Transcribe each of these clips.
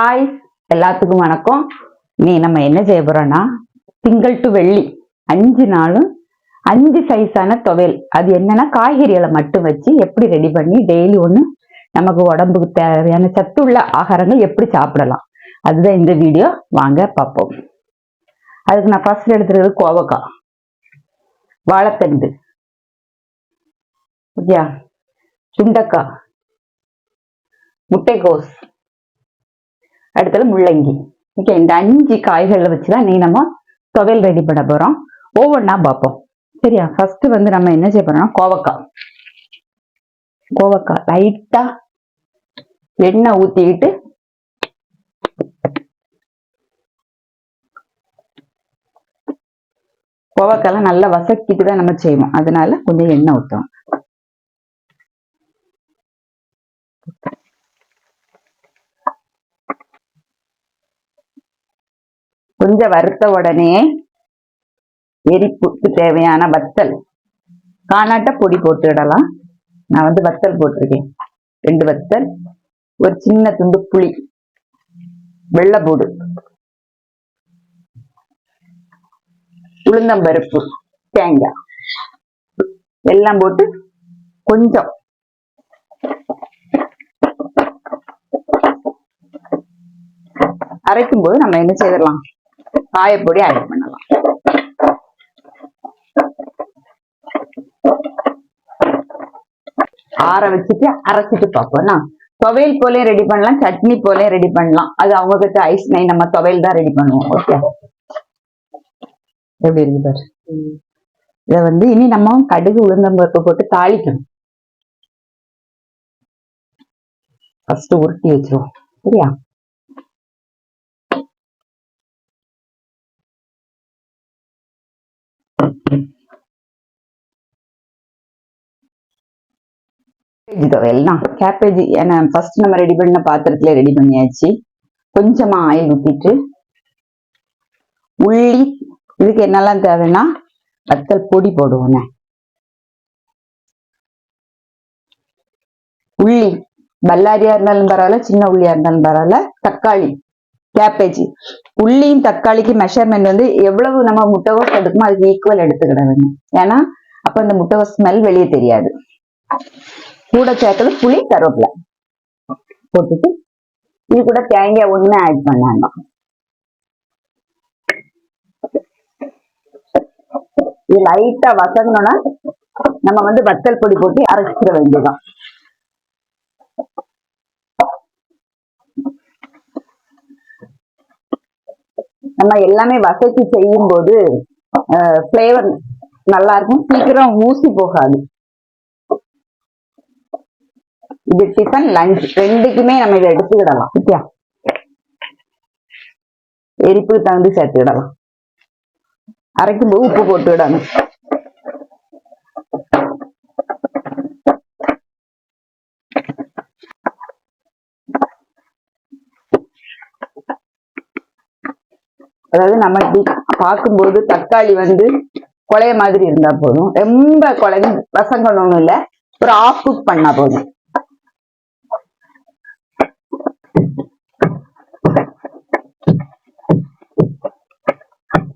Hi எல்லாத்துக்கும் வணக்கம். நீ நம்ம என்ன செய்ய போறோம்னா திங்கள் டு வெள்ளி அஞ்சு நாளும் அஞ்சு சைஸான துவையல். அது என்னன்னா காய்கறிகளை மட்டும் வச்சு எப்படி ரெடி பண்ணி டெய்லி ஒன்று நமக்கு உடம்புக்கு தேவையான சத்துள்ள ஆகாரங்கள் எப்படி சாப்பிடலாம். அதுதான் இந்த வீடியோ வாங்க பார்ப்போம். அதுக்கு நான் ஃபர்ஸ்ட் எடுத்துருக்கிறது கோவக்காய். வாழைத்தண்டு. ஓகே சுண்டக்காய். முட்டைக்கோஸ். அடுத்தது முள்ளங்கி. ஓகே இந்த அஞ்சு காய்களை வச்சுதான் நீ நம்ம துவையல் ரெடி பண்ண போறோம். ஒவ்வொன்றா பார்ப்போம். சரியா? ஃபஸ்ட்டு வந்து நம்ம என்ன செய்ய போறோம்னா கோவக்காய். கோவக்காய் லைட்டா எண்ணெய் ஊத்திக்கிட்டு கோவக்காய்லாம் நல்லா வசக்கிட்டு தான் நம்ம செய்வோம். அதனால கொஞ்சம் எண்ணெய் ஊற்றுவோம் கொஞ்சம் வறுத்த உடனே எரிப்புக்கு தேவையான வத்தல். காணாட்ட பொடி போட்டுடலாம் நான் வந்து வத்தல் போட்டிருக்கேன். ரெண்டு வத்தல் ஒரு சின்ன துண்டு புளி வெள்ளைப்பூடு உளுந்தம்பருப்பு தேங்காய் எல்லாம் போட்டு கொஞ்சம் அரைக்கும் போது நம்ம என்ன செய்திடலாம்? காயப்பொடி ஆட் பண்ணலாம். ஆற வச்சுட்டு அரைச்சிட்டு பார்ப்போம்னா துவையல் போலயும் ரெடி பண்ணலாம் சட்னி போலயும் ரெடி பண்ணலாம். அது அவங்க கிட்ட ஐஸ் நை நம்ம துவையல் தான் ரெடி பண்ணுவோம். ஓகே எப்படி இருக்கு பாரு? இத வந்து இனி நம்ம கடுகு உளுந்தம்பருப்பு போட்டு தாளிக்கணும். ஃபர்ஸ்ட் உருட்டி வச்சிருவோம். சரியா? கேபேஜ் துவையல் கேபேஜ் ஏன்னா ஃபர்ஸ்ட் நம்ம ரெடி பண்ண பாத்திரத்துல ரெடி பண்ணியாச்சு. கொஞ்சமா ஆயில் ஊத்திட்டு உள்ளி இதுக்கு என்னெல்லாம் தேவைன்னா வத்தல் பொடி போடுவோண்ணே உள்ளி பல்லாரியா இருந்தாலும் பரவாயில்ல சின்ன உள்ளியா இருந்தாலும் பரவாயில்ல தக்காளி. கேபேஜ் உள்ளியும் தக்காளிக்கு மெஷர்மெண்ட் வந்து எவ்வளவு நம்ம முட்டைகோஸ் எடுக்குமோ அதுக்கு ஈக்குவல் எடுத்துக்கிட ஏன்னா அப்ப அந்த முட்டைகோஸ் ஸ்மெல் வெளியே தெரியாது. கூட சேர்க்கறது புளி கருவேப்பிலை. போட்டுட்டு இது கூட தேங்காய் ஒண்ணுமே ஆட் பண்ணாங்க இது லைட்டா வசங்கணும்னா நம்ம வந்து வத்தல் பொடி போட்டு அரைச்சிட வேண்டியதான் நம்ம எல்லாமே வசதி செய்யும் போது ஃப்ளேவர் நல்லா இருக்கும் சீக்கிரம் ஊசி போகாது. இது டிஃபன் லஞ்ச் ரெண்டுக்குமே நம்ம இதை எடுத்துக்கிடலாம். ஓகே எரிப்புக்கு தகுந்து சேர்த்துக்கிடலாம். அரைக்கும் போது உப்பு போட்டு விடணும் அதாவது நம்ம இப்படி பார்க்கும்போது தக்காளி வந்து கொலைய மாதிரி இருந்தா போதும். ரொம்ப குழைய வசங்கணும்னு இல்லை ஒரு ஆஃப் குக் பண்ணா போதும்.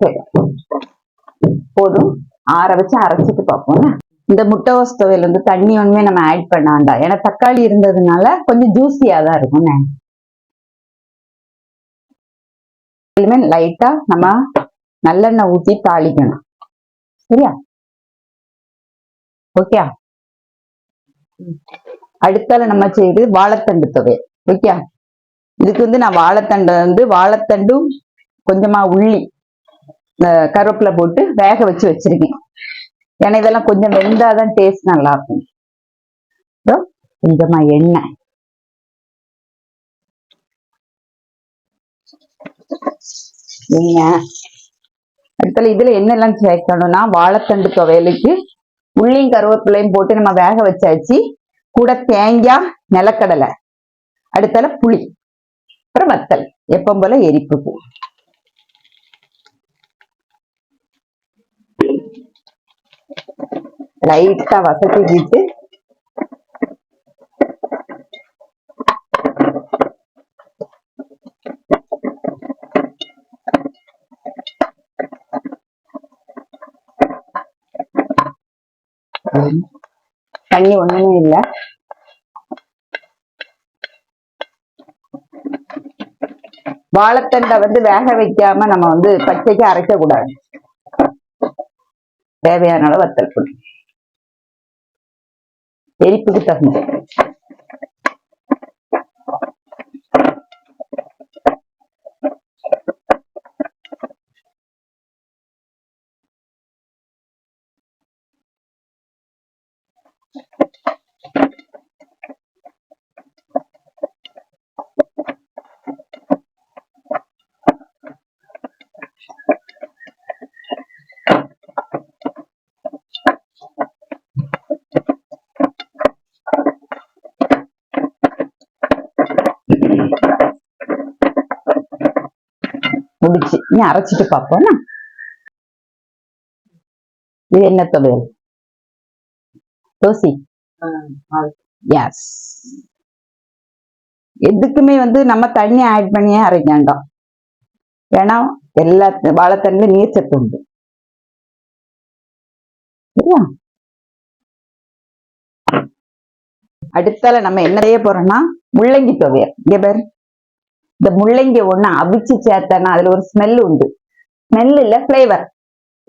சரி. போதும். ஆற வச்சு அரைச்சிட்டு பார்ப்போம். இந்த முட்டை ஓஸ் துவையில வந்து தண்ணி ஒண்ணுமே நம்ம ஆட் பண்ண வேண்டாம். ஏன்னா தக்காளி இருந்ததுனால கொஞ்சம் ஜூஸியா தான் எல்லாமே லைட்டா நம்ம நல்லெண்ணெய் ஊத்தி தாளிக்கணும். சரியா? ஓகே அடுத்தால நம்ம செய்யுது வாழைத்தண்டு தொகை ஓகே இதுக்கு வந்து நான் வாழைத்தண்டு வந்து வாழைத்தண்டும் கொஞ்சமா உள்ளி இந்த கருவேப்பிலை போட்டு வேக வச்சு வச்சிருக்கேன். ஏன்னா இதெல்லாம் கொஞ்சம் வெந்தாதான் டேஸ்ட் நல்லா இருக்கும். கொஞ்சமா எண்ணெய். எண்ணெய் அடுத்தல இதுல என்னெல்லாம் சேர்க்கணும்னா வாழைத்தண்டு துவையலுக்கு உள்ளியும் கருவேப்பிலையும் போட்டு நம்ம வேக வச்சாச்சு. கூட தேங்காய் நிலக்கடலை அடுத்தால புளி அப்புறம் வத்தல் எப்பவும் போல எரிப்புக்கு லைட்டா வசதிக்கிட்டு தண்ணி ஒண்ணுமே இல்ல. வாழைத்தண்டை வந்து வேக வைக்காம நம்ம வந்து பச்சைக்கு அரைக்க கூடாது. தேவையான அளவு வத்தல் பொடி. எரிப்புக்கு தகுந்த நீ அரைச்சிட்டு பார்ப்போம்னா இது என்ன துவையல் தோசி? எஸ் எதுக்குமே வந்து நம்ம தண்ணி ஆட் பண்ணியே அரைக்க வேண்டாம். ஏன்னா எல்லா வாழைத்தண்டுல நீர் சத்து உண்டு சரியா? அடுத்தால நம்ம என்ன செய்ய போறோம்னா முள்ளங்கி துவையல். இங்க பாரு. இந்த முள்ளங்கி ஒண்ணு அவிச்சு சேர்த்தேன்னா அதுல ஒரு ஸ்மெல் உண்டு. ஸ்மெல் இல்ல ஃபிளேவர்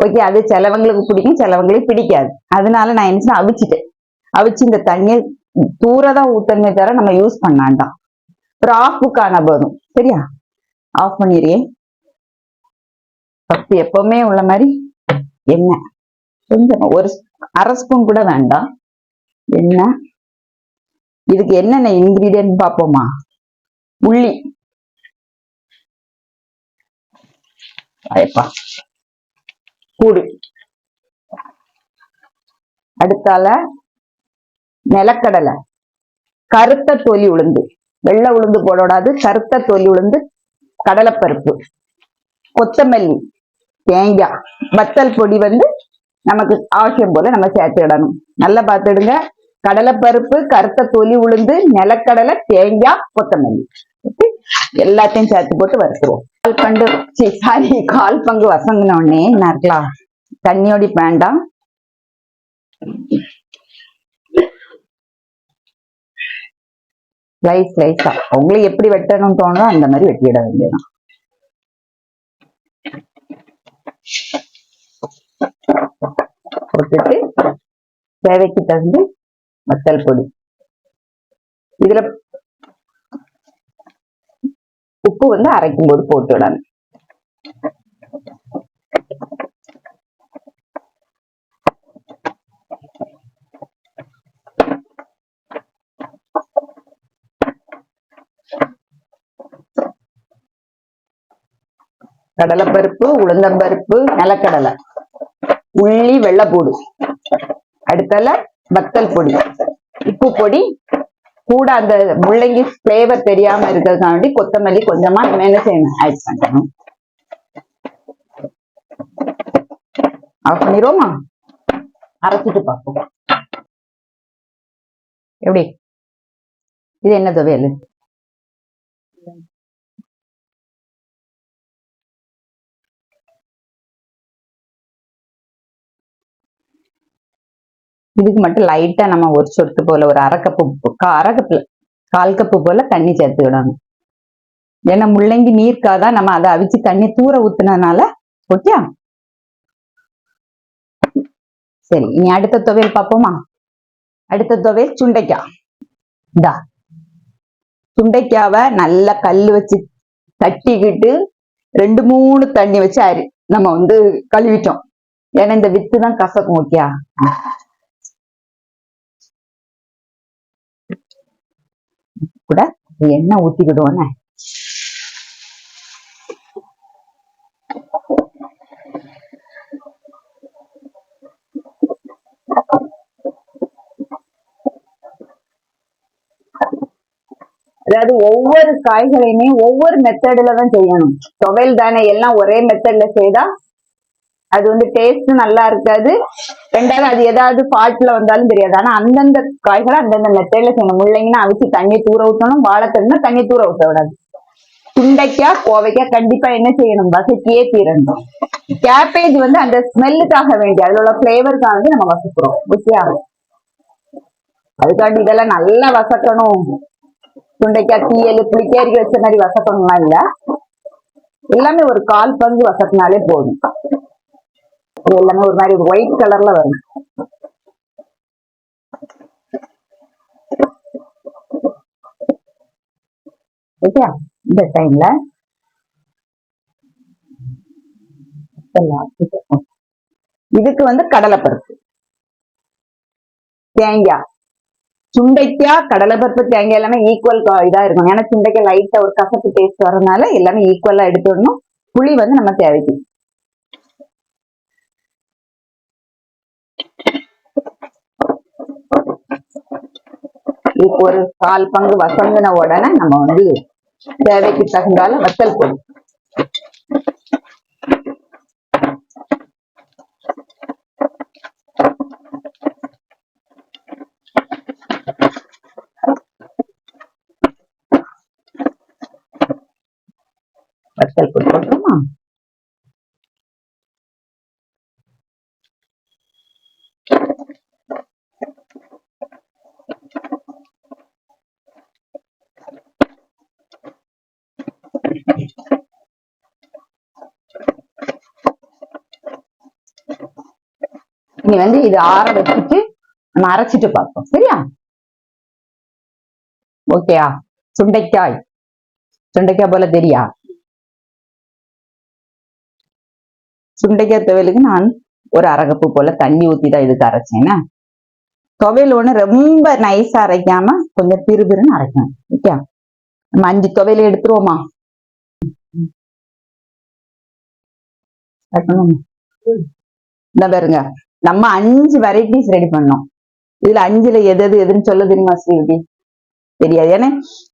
ஓகே அது சிலவங்களுக்கு பிடிக்கும் சிலவங்களுக்கு பிடிக்காது. அதனால நான் என்ன அவிச்சிட்டேன். அவிச்சு இந்த தண்ணியை தூரதான் ஊத்தணுமே தவிர நம்ம யூஸ் பண்ணாண்டாம் ஒரு ஆஃபுக்கான போதும். சரியா? ஆஃப் பண்ணிடுறேன். ஃபர்ஸ்ட் எப்பவுமே உள்ள மாதிரி எண்ணெய். கொஞ்சம் ஒரு அரை ஸ்பூன் கூட வேண்டாம். எண்ணெய். இதுக்கு என்னென்ன இன்கிரீடியன்ட் பார்ப்போமா? உள்ளி. அயப்பா கூடு. அடுத்தால நிலக்கடலை. கருத்த தொலி உளுந்து. வெள்ளை உளுந்து போடாது கருத்த தொலி உளுந்து கடலைப்பருப்பு. கொத்தமல்லி தேங்காய். வத்தல் பொடி வந்து நமக்கு அவசியம் போல நம்ம சேர்த்துடணும் நல்லா பார்த்துடுங்க. கடலைப்பருப்பு கருத்த தொலி உளுந்து நிலக்கடலை தேங்காய் கொத்தமல்லி. எல்லாத்தையும் சேர்த்து போட்டு வறுத்துருவோம். கால் பண்டு சாரி கால் பங்கு வசங்கின உடனே என்ன இருக்கலாம் தண்ணியோடி வேண்டாம் ஸ்லைஸ் ஸ்லைஸா உங்களுக்கு எப்படி வெட்டணும்னு தோணுதோ அந்த மாதிரி வெட்டிட வேண்டியதான் போட்டுட்டு தேவைக்கு தகுந்த வத்தல் பொடி. இதுல உப்பு வந்து அரைக்கும் போது போட்டு விடணும். கடலைப்பருப்பு உளுந்தம்பருப்பு நிலக்கடலை உள்ளி வெள்ளைப்பூடு. அடுத்தல வத்தல் பொடி. உப்பு பொடி கூட அந்த முள்ளங்கி ஃப்ளேவர் தெரியாம இருக்கிறதுக்காண்டி கொத்தமல்லி கொஞ்சமா நம்ம என்ன செய்யணும்? ஆட் பண்ணணும் ஆஃப் பண்ணிடுவோமா? அரைச்சிட்டு பார்ப்போம். எப்படி? இது என்ன துவையல்? இதுக்கு மட்டும் லைட்டா நம்ம ஒரு சொட்டு போல ஒரு அரைக்கப்பு அரைக்கப்பில் கால் கப்பு போல தண்ணி சேர்த்து விடணும். ஏன்னா முள்ளங்கி நீர்க்காதான் நம்ம அதை அவிச்சு தண்ணி தூர ஊத்துனதுனால ஓகே சரி இனி அடுத்த துவையல் பார்ப்போமா? அடுத்த துவையல் சுண்டைக்காய். இந்தா. சுண்டைக்காவை நல்லா கல் வச்சு தட்டிக்கிட்டு ரெண்டு மூணு தண்ணி வச்சு அரி நம்ம வந்து கழுவிட்டோம். ஏன்னா இந்த வித்து தான் கசக்கும் ஓகே கூட எண்ணெய் ஊத்திக்கிடுவோன்னு. அதாவது ஒவ்வொரு காய்களையுமே ஒவ்வொரு மெத்தட்ல தான் செய்யணும். துவையல் தானே எல்லாம் ஒரே மெத்தட்ல செய்தா அது வந்து டேஸ்ட் நல்லா இருக்காது. ரெண்டாவது அது ஏதாவது ஃபால்ட்ல வந்தாலும் தெரியாது. ஆனா அந்தந்த காய்களை அந்தந்த மெத்தையில செய்யணும். முள்ளங்கினா அவிச்சு தண்ணி தூர ஊற்றணும் வாழைத்தண்ணா தண்ணி தூர ஊற்ற விடாது சுண்டைக்காய் கோவைக்காய் கண்டிப்பா என்ன செய்யணும்? வசக்கியே தீரணும். கேபேஜ் வந்து அந்த ஸ்மெல்லுக்காக வேண்டி அதுல உள்ள பிளேவருக்காக வேண்டி நம்ம வசக்கிறோம் ஓகே அதுக்காண்டி இதெல்லாம் நல்லா வசக்கணும் துண்டைக்காய் தீயல் புளிக்கேறி வச்ச மாதிரி வசக்கணும்லாம் இல்ல. எல்லாமே ஒரு கால் பங்கு வசக்கினாலே போதும். இது எல்லாமே ஒரு மாதிரி ஒயிட் கலர்ல வரும். ஓகே இந்த டைம்ல இதுக்கு வந்து கடலைப்பருப்பு. தேங்காய். சுண்டைக்காய் கடலைப்பருப்பு தேங்காய் எல்லாமே ஈக்குவல் இதா இருக்கும் ஏன்னா சுண்டைக்காய் லைட்டா ஒரு கசப்பு டேஸ்ட் வரதுனால எல்லாமே ஈக்குவலா எடுத்துடணும் புளி வந்து நம்ம தேவைக்கு இப்போ ஒரு கால் பங்கு வசங்கின உடனே நம்ம வந்து தேவைக்கு தகுந்தால வத்தல் பொடி வத்தல் பொடி இனி வந்து இது ஆற வச்சுட்டு நம்ம அரைச்சிட்டு பார்ப்போம். சரியா? ஓகேயா? சுண்டைக்காய். சுண்டைக்காய் போல தெரியா? சுண்டைக்காய் துவையலுக்கு நான் ஒரு அரை போல தண்ணி ஊத்தி தான் இதுக்கு அரைச்சேன்னா துவையல் ஒண்ணு ரொம்ப நைஸா அரைக்காம கொஞ்சம் பிறுபிறுன்னு அரைக்கணும். ஓகே? நம்ம அஞ்சு துவையல் எடுத்துருவோமா? இந்த பாருங்க. நம்ம அஞ்சு வெரைட்டிஸ் ரெடி பண்ணோம். இதுல அஞ்சுல எது எது எதுன்னு சொல்ல தெரியுமா ஸ்ரீவதி? தெரியாது. ஏன்னா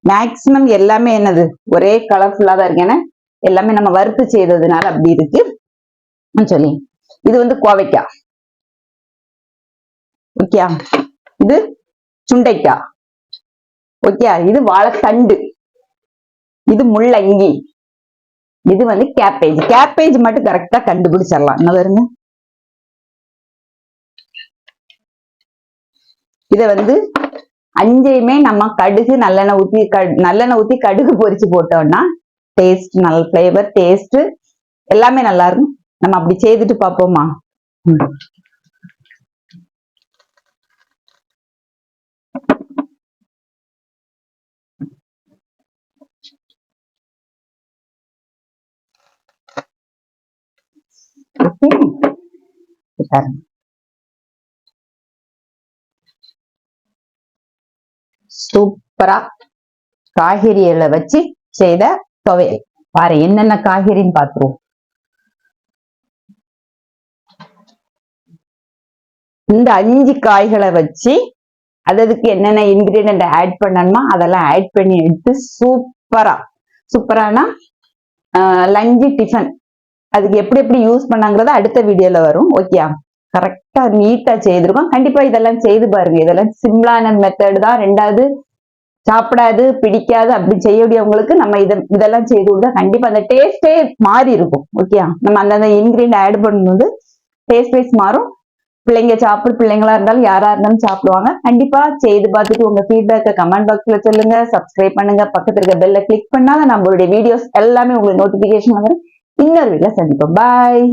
மேக்சிமம் எல்லாமே என்னது? ஒரே கலர்ஃபுல்லா தான் இருக்கு. ஏன்னா எல்லாமே நம்ம வறுத்து செய்ததுனால அப்படி இருக்கு. சொல்லி. இது வந்து கோவைக்காய். ஓகே இது சுண்டைக்காய். ஓகே இது வாழைத்தண்டு. இது முள்ளங்கி. இது வந்து கேப்பேஜ் கேப்பேஜ் மட்டும் கரெக்டா கண்டுபிடிச்சிடலாம். என்ன வருங்க இத வந்து அஞ்சையுமே நம்ம கடுகு நல்லெண்ணெய் ஊத்தி நல்லெண்ணெய் ஊத்தி கடுகு பொரிச்சு போட்டோம்னா டேஸ்ட் நல்ல ஃப்ளேவர் டேஸ்ட் எல்லாமே நல்லா இருக்கும். நம்ம அப்படி செய்துட்டு பார்ப்போமா? சூப்பரா காய்கறிகளை வச்சு செய்த துவையல். பாரு என்னென்ன காய்கறின்னு பாத்துருவோம். இந்த அஞ்சு காய்களை வச்சு அதுக்கு என்னென்ன இன்கிரீடியன்ட் ஆட் பண்ணணுமோ அதெல்லாம் ஆட் பண்ணி எடுத்து சூப்பரா. சூப்பரானா லஞ்சு டிஃபன் அதுக்கு எப்படி எப்படி யூஸ் பண்ணாங்கிறத அடுத்த வீடியோல வரும். ஓகேயா கரெக்டா நீட்டா செய்திருக்கோம். கண்டிப்பா இதெல்லாம் செய்து பாருங்க. இதெல்லாம் சிம்பிளான மெத்தட் தான். ரெண்டாவது சாப்பிடாது பிடிக்காது அப்படி செய்யக்கூடியவங்களுக்கு நம்ம இதை இதெல்லாம் செய்து கொடுத்தா கண்டிப்பா அந்த டேஸ்டே மாறி இருக்கும். ஓகேயா நம்ம அந்தந்த இன்கிரீடியன்ட் ஆட் பண்ணும்போது டேஸ்ட் வைஸ் மாறும். பிள்ளைங்க சாப்பிடு பிள்ளைங்களா இருந்தாலும் யாரா இருந்தாலும் சாப்பிடுவாங்க. கண்டிப்பா செய்து பார்த்துட்டு உங்க ஃபீட்பேக்கை கமெண்ட் பாக்ஸ்ல சொல்லுங்க. சப்ஸ்கிரைப் பண்ணுங்க. பக்கத்துல இருக்க பெல்ல கிளிக் பண்ணாதான் நம்மளுடைய வீடியோஸ் எல்லாமே உங்களுக்கு நோட்டிபிகேஷன் வந்துடும் இன்னொரு வீட்டில் சந்திப்போம். பாய்